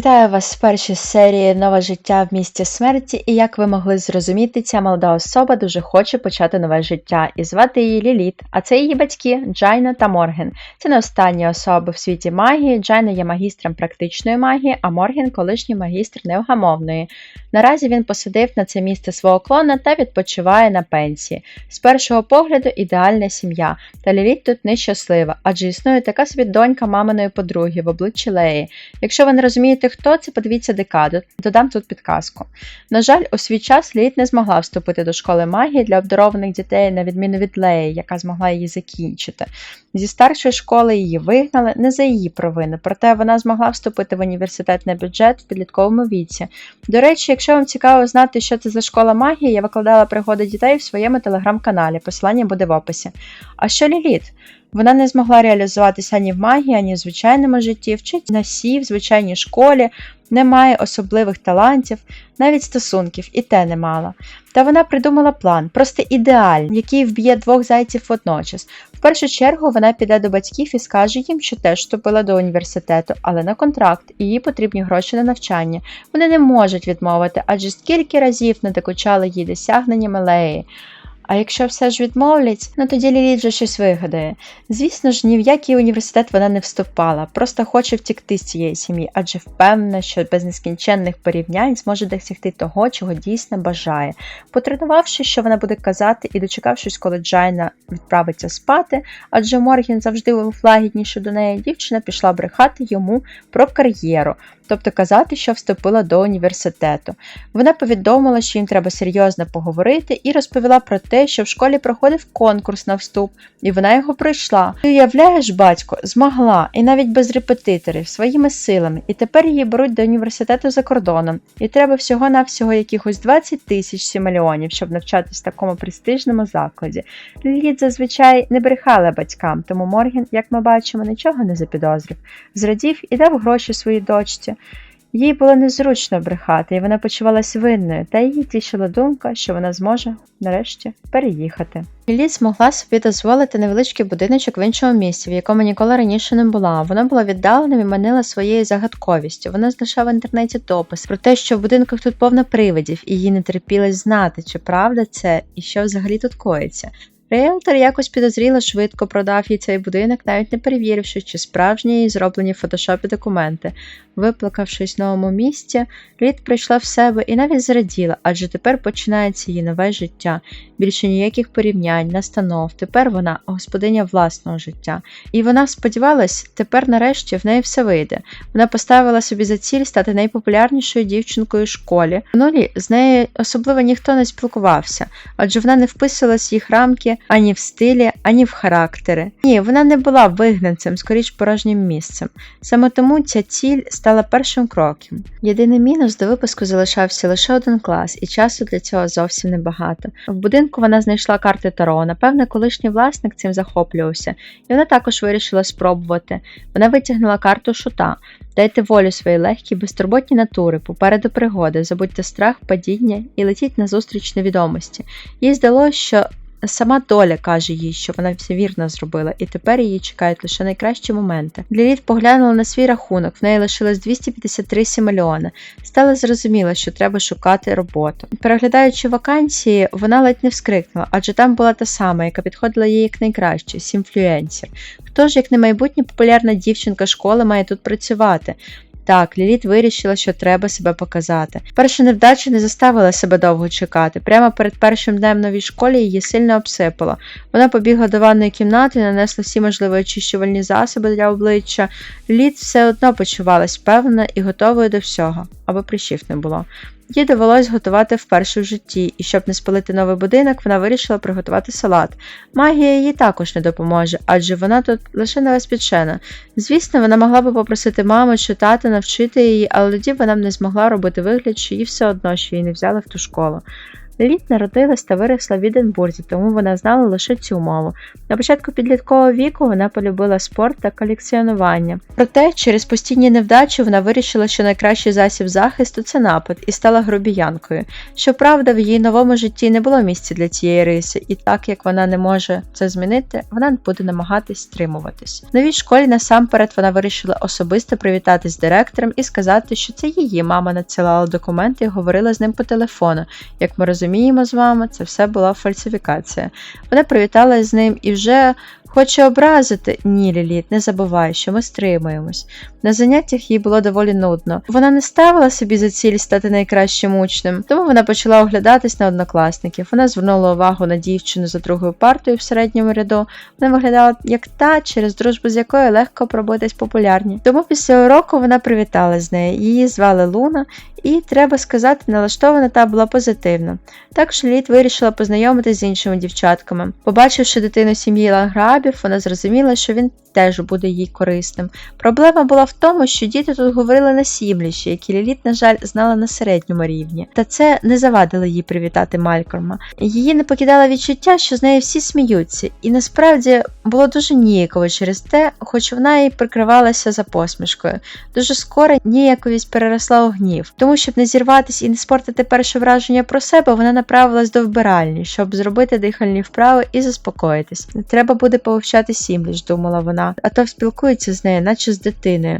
Вітаю вас в першій серії Нове життя в місті смерті, і як ви могли зрозуміти, ця молода особа дуже хоче почати нове життя. І звати її Ліліт, а це її батьки Джайна та Морген. Це не останні особи в світі магії. Джайна є магістром практичної магії, а Морген колишній магістр невгамовної. Наразі він посадив на це місце свого клона та відпочиває на пенсії. З першого погляду ідеальна сім'я, та Ліліт тут нещаслива, адже існує така собі донька маминої подруги в обличчі Леї. Якщо ви не розумієте, хто це, подивіться декаду, додам тут підказку. На жаль, у свій час Ліліт не змогла вступити до школи магії для обдарованих дітей, на відміну від Леї, яка змогла її закінчити. Зі старшої школи її вигнали не за її провини, проте вона змогла вступити в університет на бюджет в підлітковому віці. До речі, якщо вам цікаво знати, що це за школа магії, я викладала пригоди дітей в своєму телеграм-каналі, посилання буде в описі. А що Ліліт? Вона не змогла реалізуватися ані в магії, ані в звичайному житті, вчить на сі в звичайній школі, не має особливих талантів, навіть стосунків і те не мала. Та вона придумала план, просто ідеальний, який вб'є двох зайців водночас. В першу чергу вона піде до батьків і скаже їм, що теж вступила до університету, але на контракт, і їй потрібні гроші на навчання. Вони не можуть відмовити, адже скільки разів не докучали їй досягнення Мелеї. А якщо все ж відмовлять, ну тоді Ліліт вже щось вигадає. Звісно ж, ні в який університет вона не вступала, просто хоче втікти з цієї сім'ї, адже впевнена, що без нескінченних порівнянь зможе досягти того, чого дійсно бажає. Потренувавши, що вона буде казати, і дочекавшись, коли Джайна відправиться спати, адже Морген завжди був лагідніше до неї, дівчина пішла брехати йому про кар'єру. Тобто казати, що вступила до університету. Вона повідомила, що їм треба серйозно поговорити, і розповіла про те, що в школі проходив конкурс на вступ, і вона його пройшла. Ти уявляєш, батько, змогла, і навіть без репетиторів, своїми силами, і тепер її беруть до університету за кордоном. І треба всього-навсього якихось 20 тисяч сімельонів, щоб навчатись в такому престижному закладі. Ліліт зазвичай не брехала батькам, тому Морген, як ми бачимо, нічого не запідозрив. Зрадів і дав гроші своїй дочці. Їй було незручно брехати, і вона почувалася винною, та її тішила думка, що вона зможе нарешті переїхати. Ліліт змогла собі дозволити невеличкий будиночок в іншому місці, в якому ніколи раніше не була. Воно було віддаленим і манила своєю загадковістю. Вона знайшла в інтернеті допис про те, що в будинках тут повно привидів, і їй не терпілось знати, чи правда це і що взагалі тут коїться. Реалтор якось підозріло швидко продав їй цей будинок, навіть не перевіривши, чи справжні і зроблені в фотошопі документи. Виплакавшись в новому місці, Лід прийшла в себе і навіть зраділа, адже тепер починається її нове життя. Більше ніяких порівнянь, настанов. Тепер вона господиня власного життя. І вона сподівалась, тепер нарешті в неї все вийде. Вона поставила собі за ціль стати найпопулярнішою дівчинкою в школі. В нулі з нею особливо ніхто не спілкувався, адже вона не вписувалась в їх рамки ані в стилі, ані в характери. Ні, вона не була вигнанцем, скоріш порожнім місцем. Саме тому ця ціль стала першим кроком. Єдиний мінус до випуску залишався лише один клас, і часу для цього зовсім небагато. В будинку вона знайшла карти Таро. Напевне, колишній власник цим захоплювався, і вона також вирішила спробувати. Вона витягнула карту шута. Дайте волю своїй легкій, безтурботній натури, попереду пригоди, забудьте страх, падіння і летіть назустріч невідомості. Їй здалося, що Сама доля каже їй, що вона все вірно зробила, і тепер її чекають лише найкращі моменти. Ліліт поглянула на свій рахунок, в неї лишилось 253 мільйони. Стало зрозуміло, що треба шукати роботу. Переглядаючи вакансії, вона ледь не вскрикнула, адже там була та сама, яка підходила їй як найкраще сімфлюенсер. Хто ж, як не майбутня популярна дівчинка школи, має тут працювати? Так, Ліліт вирішила, що треба себе показати. Перша невдача не заставила себе довго чекати. Прямо перед першим днем новій школі її сильно обсипало. Вона побігла до ванної кімнати, нанесла всі можливі очищувальні засоби для обличчя. Ліліт все одно почувалась впевнена і готовою до всього, аби прищів не було. Їй довелось готувати вперше в житті, і щоб не спалити новий будинок, вона вирішила приготувати салат. Магія їй також не допоможе, адже вона тут лише невоспічена. Звісно, вона могла би попросити маму чи тата навчити її, але тоді вона б не змогла робити вигляд, що їй все одно, що її не взяли в ту школу. Ліліт народилась та виросла в Віденбурзі, тому вона знала лише цю мову. На початку підліткового віку вона полюбила спорт та колекціонування. Проте, через постійні невдачі вона вирішила, що найкращий засіб захисту це напад, і стала грубіянкою. Щоправда, в її новому житті не було місця для цієї риси, і так як вона не може це змінити, вона буде намагатись стримуватись. В новій школі насамперед вона вирішила особисто привітатись з директором і сказати, що це її мама надсилала документи і говорила з ним по телефону. Як ми розуміємо з вами, це все була фальсифікація. Вона привіталася з ним і вже хоче образити. Ні, Ліліт, не забувай, що ми стримуємось. На заняттях їй було доволі нудно. Вона не ставила собі за ціль стати найкращим учнем, тому вона почала оглядатись на однокласників. Вона звернула увагу на дівчину за другою партою в середньому ряду. Вона виглядала як та, через дружбу з якою легко пробитись популярні. Тому після уроку вона привіталась з нею. Її звали Луна, і, треба сказати, налаштована та була позитивно. Також Ліліт вирішила познайомитись з іншими дівчатками. Побачивши дитину сім'ї лаграбів, вона зрозуміла, що він теж буде їй корисним. Проблема була в тому, що діти тут говорили на сімліші, які Ліліт, на жаль, знала на середньому рівні. Та це не завадило їй привітати Малькольма. Її не покидало відчуття, що з нею всі сміються, і насправді було дуже ніяково через те, хоч вона і прикривалася за посмішкою. Дуже скоро ніяковість переросла у гнів. Тому, щоб не зірватися і не спортити перше враження про себе, вона направилась до вбиральні, щоб зробити дихальні вправи і заспокоїтись. Треба буде повчати сімліш, думала вона, а то спілкується з нею, наче з дитиною.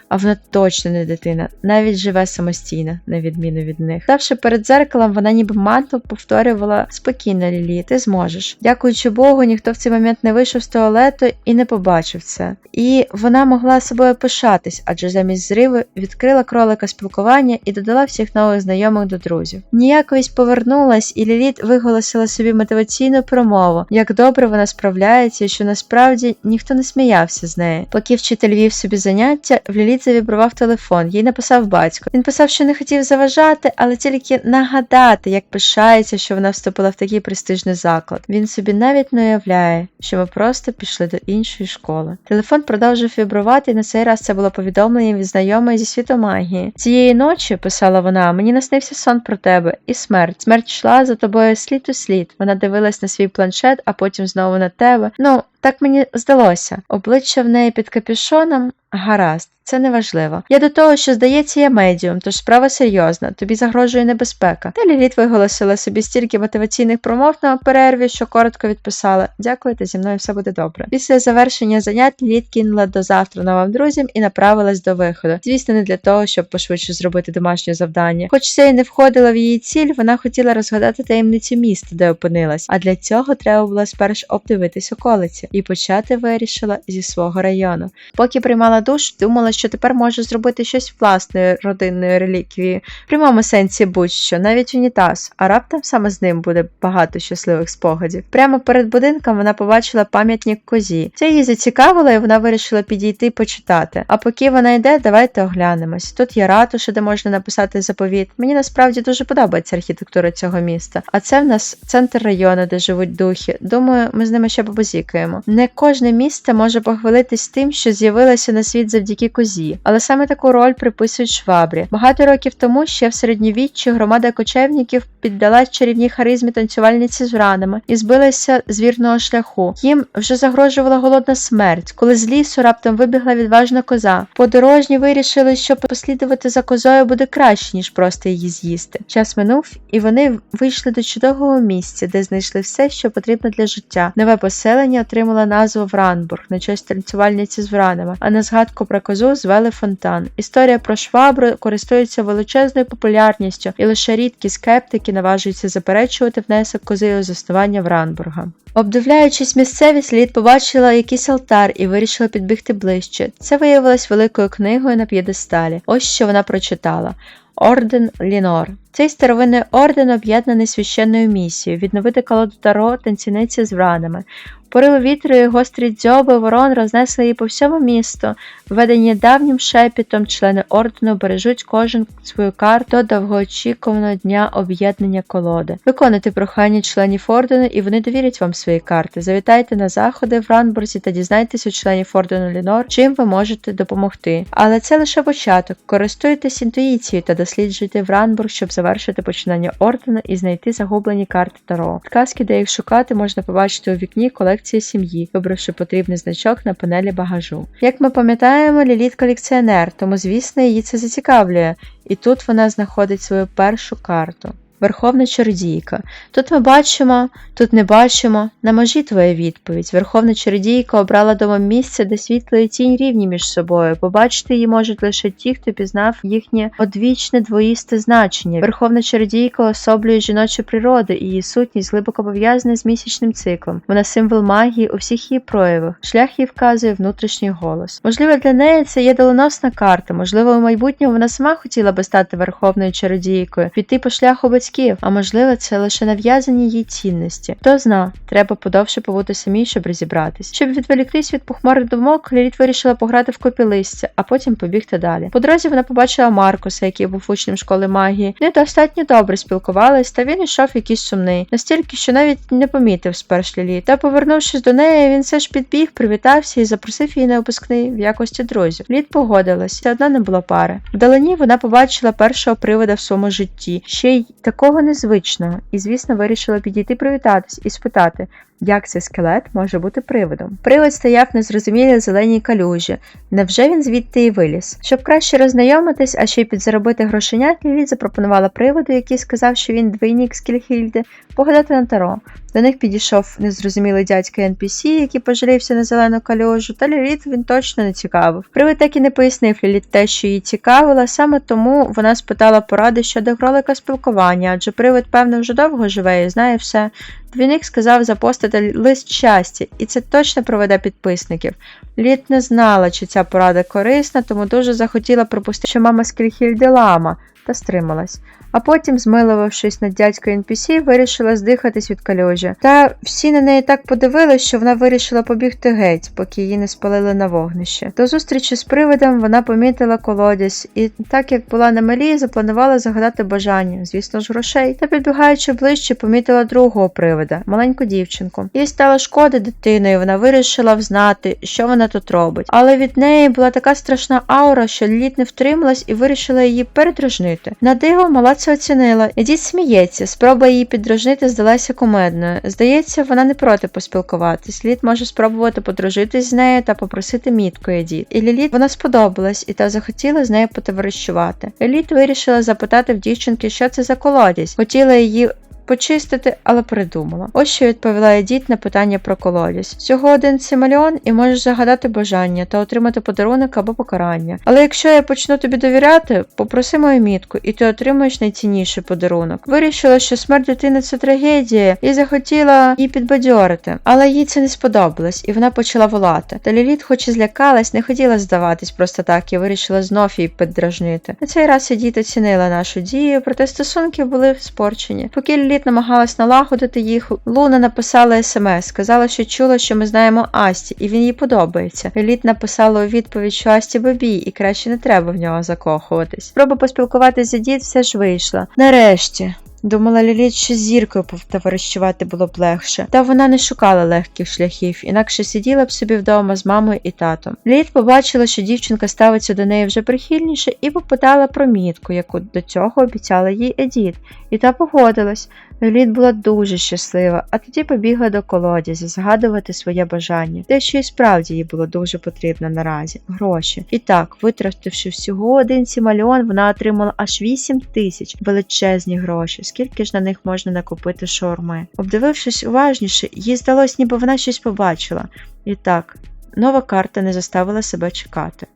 А вона точно не дитина, навіть живе самостійно, на відміну від них. Ставши перед дзеркалом, вона ніби манто повторювала спокійно, Лілі, ти зможеш. Дякуючи Богу, ніхто в цей момент не вийшов з туалету і не побачив це. І вона могла собою пишатись, адже замість зриву відкрила кролика спілкування і додала всіх нових знайомих до друзів. Ніяковість повернулась, і Ліліт виголосила собі мотиваційну промову, як добре вона справляється, і що насправді ніхто не сміявся з нею. Поки вчитель вів собі заняття, в Ліліт завібрував телефон, їй написав батько. Він писав, що не хотів заважати, але тільки нагадати, як пишається, що вона вступила в такий престижний заклад. Він собі навіть не уявляє, що ми просто пішли до іншої школи. Телефон продовжив вібрувати, і на цей раз це було повідомлення від знайомої зі світу магії. Цієї ночі, писала вона, мені наснився сон про тебе і смерть. Смерть йшла за тобою слід у слід. Вона дивилась на свій планшет, а потім знову на тебе. Ну, так мені здалося. Обличчя в неї під капюшоном гаразд. Це не важливо. Я до того, що здається, я медіум, тож справа серйозна, тобі загрожує небезпека. Та Ліліт виголосила собі стільки мотиваційних промов на перерві, що коротко відписала Дякуйте, зі мною все буде добре. Після завершення занять Ліліт кинула до завтра новим друзям і направилась до виходу. Звісно, не для того, щоб пошвидше зробити домашнє завдання. Хоч це і не входило в її ціль, вона хотіла розгадати таємниці міста, де опинилась, а для цього треба було спершу обдивитись околиці і почати вирішила зі свого району. Поки приймала душ, думала, що тепер може зробити щось власної родинної реліквії, в прямому сенсі будь-що, навіть унітаз, а раптом саме з ним буде багато щасливих спогадів. Прямо перед будинком вона побачила пам'ятник козі. Це її зацікавило, і вона вирішила підійти і почитати. А поки вона йде, давайте оглянемось. Тут є ратуша, де можна написати заповіт. Мені насправді дуже подобається архітектура цього міста. А це в нас центр району, де живуть духи. Думаю, ми з ними ще побазікаємо. Не кожне місто може похвалитись тим, що з'явилося на світ завдяки козі, але саме таку роль приписують швабрі. Багато років тому ще в середньовіччі громада кочевників піддалась чарівній харизмі танцювальниці з ранами і збилася з вірного шляху. Їм вже загрожувала голодна смерть, коли з лісу раптом вибігла відважна коза. Подорожні вирішили, що послідувати за козою буде краще, ніж просто її з'їсти. Час минув, і вони вийшли до чудового місця, де знайшли все, що потрібно для життя. Нове поселення отримало назву Вранбург на честь танцювальниці з вранами, а на згадку про козу звели фонтан. Історія про швабру користується величезною популярністю, і лише рідкі скептики наважуються заперечувати внесок кози у заснування Вранбурга. Обдивляючись місцевість, Лід побачила якийсь алтар і вирішила підбігти ближче. Це виявилось великою книгою на п'єдесталі. Ось що вона прочитала. Орден Лінор. Цей старовинний орден об'єднаний священною місією відновити колоду Таро танцівниці з вранами. Пориви вітру і гострі дзьоби ворон рознесли її по всьому місту. Введені давнім шепітом, члени ордену бережуть кожен свою карту до довгоочікуваного дня об'єднання колоди. Виконуйте прохання членів ордену, і вони довірять вам свої карти. Завітайте на заходи в Ранбурзі та дізнайтесь у членів ордену Лінор, чим ви можете допомогти. Але це лише початок. Користуйтесь інтуїцією та досліджуйте в Ранбург, щоб завершити починання ордена і знайти загублені карти Таро. Підказки, де їх шукати, можна побачити у вікні колекції сім'ї, вибравши потрібний значок на панелі багажу. Як ми пам'ятаємо, Ліліт колекціонер, тому звісно її це зацікавлює, і тут вона знаходить свою першу карту. Верховна чародійка. Тут ми бачимо, тут не бачимо. На межі твоя відповідь. Верховна чародійка обрала дома місце, де світло і тінь рівні між собою. Побачити її можуть лише ті, хто пізнав їхнє одвічне двоїсте значення. Верховна чародійка особлює жіночу природу, і її сутність глибоко пов'язана з місячним циклом. Вона символ магії у всіх її проявах. Шлях їй вказує внутрішній голос. Можливо, для неї це є доленосна карта. Можливо, у майбутньому вона сама хотіла би стати верховною чародійкою, піти по шляху батьків батьків, а можливо, це лише нав'язані їй цінності. Хто зна, треба подовше побути самій, щоб розібратись. Щоб відволіктись від похмарих думок, Ліліт вирішила пограти в копі листя, а потім побігти далі. По дорозі вона побачила Маркуса, який був учнем школи магії. Вони достатньо добре спілкувались, та він йшов якийсь сумний, настільки, що навіть не помітив сперш Ліліт. Та, повернувшись до неї, він все ж підбіг, привітався і запросив її на випускний в якості друзів. Лід погодилась, все одна не було пари. Вдалині вона побачила першого привода в своєму житті, ще й такого такого незвичного, і, звісно, вирішила підійти привітатись і спитати, як цей скелет може бути привидом. Привид стояв на зрозумілій зеленій калюжі. Невже він звідти і виліз? Щоб краще роззнайомитись, а ще й підзаробити грошенят, Лілі запропонувала приводу, який сказав, що він двійник Скільхільди, погадати на таро. До них підійшов незрозумілий дядька NPC, який пожалівся на зелену калюжу, та Ліліт він точно не цікавив. Привид так і не пояснив Ліліт те, що її цікавило, саме тому вона спитала поради щодо кролика спілкування, адже привид, певно, вже довго живе і знає все. Двійник сказав запостити лист щастя, і це точно проведе підписників. Літ не знала, чи ця порада корисна, тому дуже захотіла пропустити, що мама Скільхільди лама, та стрималась а потім, змилувавшись над дядькою NPC, вирішила здихатись від калюжі. Та всі на неї так подивились, що вона вирішила побігти геть, поки її не спалили на вогнище. До зустрічі з привидом вона помітила колодязь, і, так як була на малі, запланувала загадати бажання, звісно ж, грошей. Та підбігаючи ближче, помітила другого привида, маленьку дівчинку. Їй стало шкода дитиною, вона вирішила взнати, що вона тут робить. Але від неї була така страшна аура, що літ не втрималась і вирішила її передражнити. На диво мала це оцінила. Едіт сміється, спроба її піддружнити здалася кумедною. Здається, вона не проти поспілкуватись. Літ може спробувати подружитись з нею та попросити мітку Едіт. І Ліліт вона сподобалась і та захотіла з нею потоваришувати. Еліт вирішила запитати в дівчинки, що це за колодязь. Хотіла її почистити, але передумала. Ось що відповіла Едіт на питання про колодязь. Всього один симальон і можеш загадати бажання та отримати подарунок або покарання. Але якщо я почну тобі довіряти, попроси мою мітку, і ти отримаєш найцінніший подарунок. Вирішила, що смерть дитини це трагедія, і захотіла її підбадьорити, але їй це не сподобалось, і вона почала волати. Та Ліліт, хоч і злякалась, не хотіла здаватись просто так і вирішила знов її піддражнити. На цей раз Едіт оцінила нашу дію, проте стосунки були спорчені. Поки Світ намагалась налагодити їх. Луна написала смс, сказала, що чула, що ми знаємо Асті, і він їй подобається. Еліт написала у відповідь, що Асті бобій, і краще не треба в нього закохуватись. Спроба поспілкуватися з дід все ж вийшла. Нарешті. Думала Ліліт, що з зіркою потоварищувати було б легше, та вона не шукала легких шляхів, інакше сиділа б собі вдома з мамою і татом. Ліліт побачила, що дівчинка ставиться до неї вже прихильніше, і попитала про мітку, яку до цього обіцяла їй Едіт, і та погодилась. Ліліт була дуже щаслива, а тоді побігла до колодязі згадувати своє бажання, те, що і справді їй було дуже потрібно наразі гроші. І так, витративши всього один сімальон, вона отримала аж 8 тисяч величезні гроші скільки ж на них можна накупити шаурми. Обдивившись уважніше, їй здалось, ніби вона щось побачила. І так, нова карта не заставила себе чекати.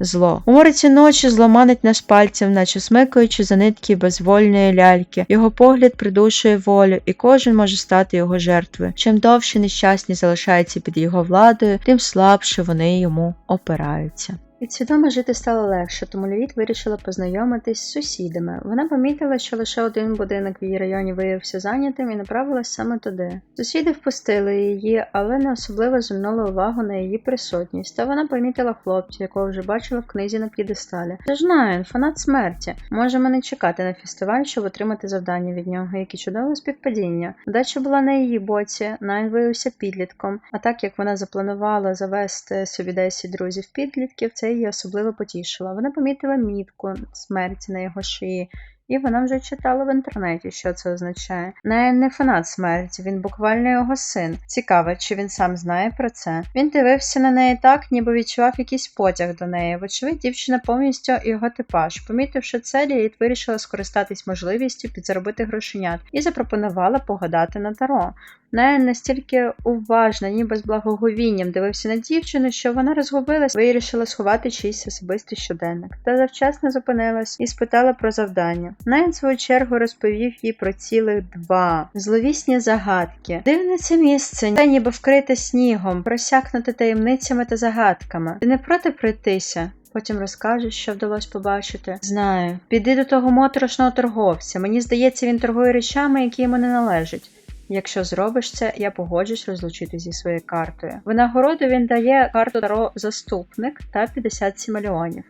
Зло. У мориці ночі зломанить нас пальцем, наче смикаючи за нитки безвольної ляльки. Його погляд придушує волю, і кожен може стати його жертвою. Чим довше нещасні залишаються під його владою, тим слабше вони йому опираються. Підсвідомо жити стало легше, тому Ліліт вирішила познайомитись з сусідами. Вона помітила, що лише один будинок в її районі виявився зайнятим і направилась саме туди. Сусіди впустили її, але не особливо звернули увагу на її присутність, та вона помітила хлопця, якого вже бачила в книзі на п'єдесталі. Це ж Найн, фанат смерті. Можемо не чекати на фестиваль, щоб отримати завдання від нього, які чудове співпадіння. Вдача була на її боці, Найн виявився підлітком, а так як вона запланувала завести собі 10 друзів підлітків, це це її особливо потішило. Вона помітила мітку смерті на його шиї, і вона вже читала в інтернеті, що це означає. Найн не фанат смерті, він буквально його син. Цікаво, чи він сам знає про це. Він дивився на неї так, ніби відчував якийсь потяг до неї. Вочевидь, дівчина повністю його типаж. Помітивши це, Ліліт вирішила скористатись можливістю підзаробити грошенят і запропонувала погадати на таро. Найн настільки уважно, ніби з благоговінням дивився на дівчину, що вона розгубилась, вирішила сховати чийсь особистий щоденник, та завчасно зупинилась і спитала про завдання. Найн, свою чергу, розповів їй про цілих два зловісні загадки. Дивне це місце, ніби вкрите снігом, просякнуте таємницями та загадками. Ти не проти пройтися? Потім розкажеш, що вдалося побачити. Знаю. Піди до того моторошного торговця. Мені здається, він торгує речами, які йому не належать. Якщо зробиш це, я погоджусь розлучити зі своєю картою. Винагороду він дає карту Таро заступник та 57 мільйонів.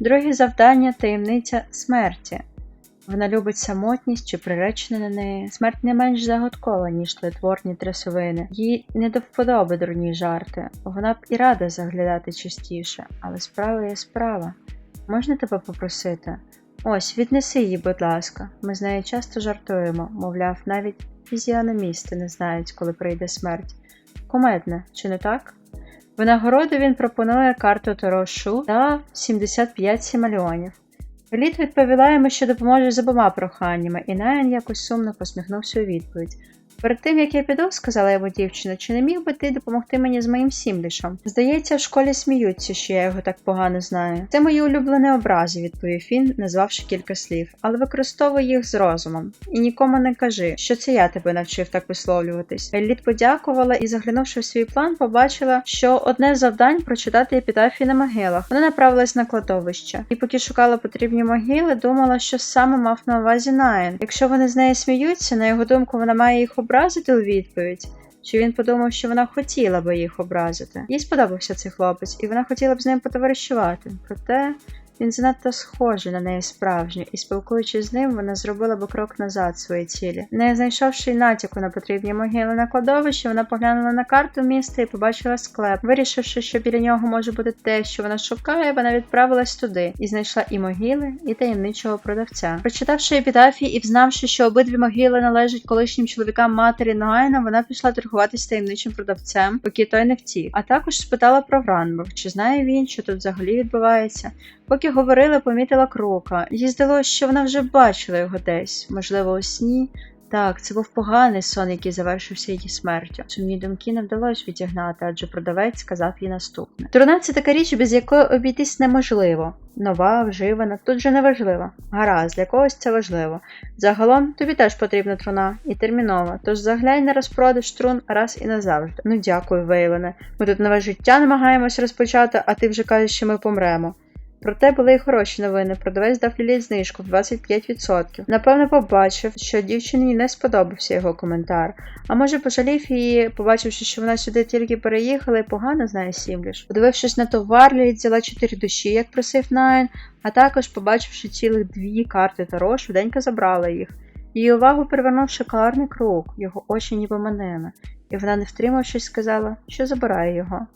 Друге завдання таємниця смерті. Вона любить самотність чи приречена на неї. Смерть не менш загадкова, ніж тлетворні трясовини. Їй не до вподоби дурні жарти. Вона б і рада заглядати частіше, але справа є справа. Можна тебе попросити? Ось, віднеси її, будь ласка. Ми з нею часто жартуємо, мовляв, навіть фізіономісти не знають, коли прийде смерть. Комедне, чи не так? Винагороду він пропонує карту Торошу та 75 сімальонів. Еліт відповіла йому, що допоможе з обома проханнями, і Наян якось сумно посміхнувся у відповідь. Перед тим як я піду, сказала йому дівчина, чи не міг би ти допомогти мені з моїм сімлішем? Здається, в школі сміються, що я його так погано знаю. Це мої улюблені образи, відповів він, назвавши кілька слів, але використовуй їх з розумом. І нікому не кажи, що це я тебе навчив так висловлюватись. Еліт подякувала і, заглянувши в свій план, побачила, що одне з завдань прочитати епітафії на могилах. Вона направилась на кладовище, і поки шукала потрібні могили, думала, що саме мав на увазі Найн. Якщо вони з нею сміються, на його думку, вона має їх образити у відповідь. Чи він подумав, що вона хотіла би їх образити? Їй сподобався цей хлопець, і вона хотіла б з ним потоваришувати. Проте він занадто схожий на неї справжню, і спілкуючись з ним, вона зробила би крок назад своїй цілі. Не знайшовши натяку на потрібні могили на кладовищі, вона поглянула на карту міста і побачила склеп. Вирішивши, що біля нього може бути те, що вона шукає, вона відправилась туди і знайшла і могили, і таємничого продавця. Прочитавши епітафії і взнавши, що обидві могили належать колишнім чоловікам матері Нагайна, вона пішла торгуватися таємничим продавцем, поки той не втік. А також спитала про Вранбург, чи знає він, що тут взагалі відбувається. Поки говорили, помітила крока. Їй здалося, що вона вже бачила його десь, можливо, у сні. Так, це був поганий сон, який завершився її смертю. Сумні думки не вдалося відігнати, адже продавець сказав їй наступне. Труна це така річ, без якої обійтись неможливо. Нова, вживана, тут же не важливо. Гаразд, для когось це важливо. Загалом тобі теж потрібна труна і термінова, тож заглянь на розпродаж трун раз і назавжди. Ну дякую, Вейлоне. Ми тут нове життя намагаємось розпочати, а ти вже кажеш, що ми помремо. Проте були й хороші новини. Продавець дав Лілі знижку в 25%. Напевно, побачив, що дівчині не сподобався його коментар. А може пожалів її, побачивши, що вона сюди тільки переїхала і погано знає Сімліш. Подивившись на товар, Лілі взяла чотири душі, як просив Найн, а також, побачивши цілих дві карти Таро, швиденько забрала їх. Її увагу привернув шикарний круг, його очі ніби манили, і вона, не втримавшись, сказала, що забирає його.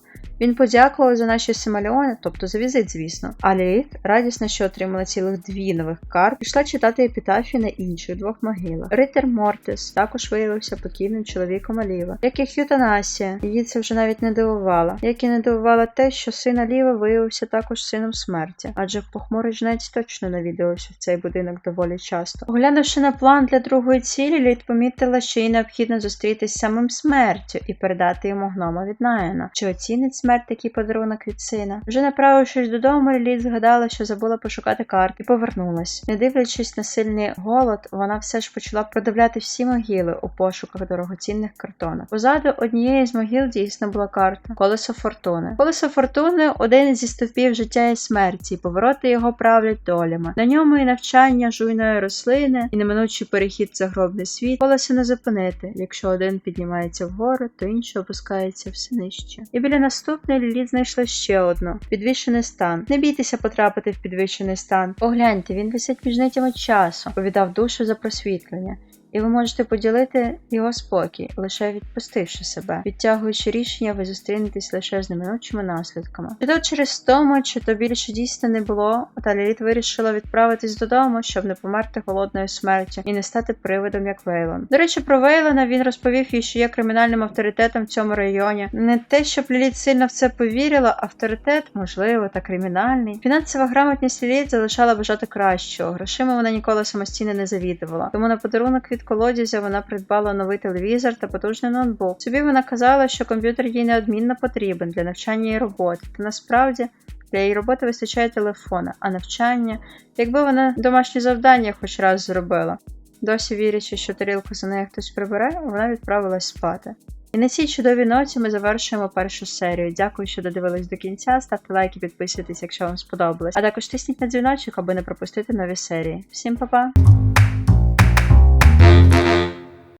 Він подякував за наші симальони, тобто за візит, звісно. А Ліліт, радісна, що отримала цілих дві нових карт, пішла читати епітафії на інших двох могилах. Ритер Мортис також виявився покійним чоловіком Аліва, як і Х'ютанасія. Її це вже навіть не дивувало, як і не дивувало те, що син Аліва виявився також сином смерті, адже похмурий жнець точно навідувався в цей будинок доволі часто. Оглянувши на план для другої цілі, Лід помітила, що їй необхідно зустрітись з самим смертю і передати йому гнома від Наєна. Чи оцінить смерть такий подарунок від сина? Вже направившись додому, Лід згадала, що забула пошукати карт і повернулась. Не дивлячись на сильний голод, вона все ж почала продивляти всі могили у пошуках дорогоцінних картонок. Позаду однієї з могил дійсно була карта Колесо Фортуни. Колесо Фортуни один зі стовпів життя і смерті, і повороти його правлять долями. На ньому і навчання жуйної рослини, і неминучий перехід в загробний світ. Колесо не зупинити. Якщо один піднімається вгору, то інше опускається все нижче. І біля наступної Ліліт знайшла ще одну підвищений стан. Не бійтеся потрапити в підвищений стан. Погляньте, він висить між нитями часу, повідав душу за просвітлення. І ви можете поділити його спокій, лише відпустивши себе. Відтягуючи рішення, ви зустрінетесь лише з неминучими наслідками. Чи то через тому, чи то більше дійсно не було, та Ліліт вирішила відправитись додому, щоб не померти голодною смертю і не стати привидом, як Вейлон. До речі, про Вейлона він розповів їй, що є кримінальним авторитетом в цьому районі. Не те, щоб Ліліт сильно в це повірила, авторитет, можливо, та кримінальний. Фінансова грамотність Ліліт залишала бажати кращого. Грошима вона ніколи самостійно не завідувала. Тому на подарунок від колодязя вона придбала новий телевізор та потужний ноутбук. Собі вона казала, що комп'ютер їй неодмінно потрібен для навчання і роботи. Та насправді для її роботи вистачає телефона, а навчання, якби вона домашні завдання хоч раз зробила. Досі вірячи, що тарілку за нею хтось прибере, вона відправилась спати. І на цій чудовій ноті ми завершуємо першу серію. Дякую, що додивились до кінця. Ставте лайки, підписуйтесь, якщо вам сподобалось. А також тисніть на дзвіночок, аби не пропустити нові серії. Всім па-па!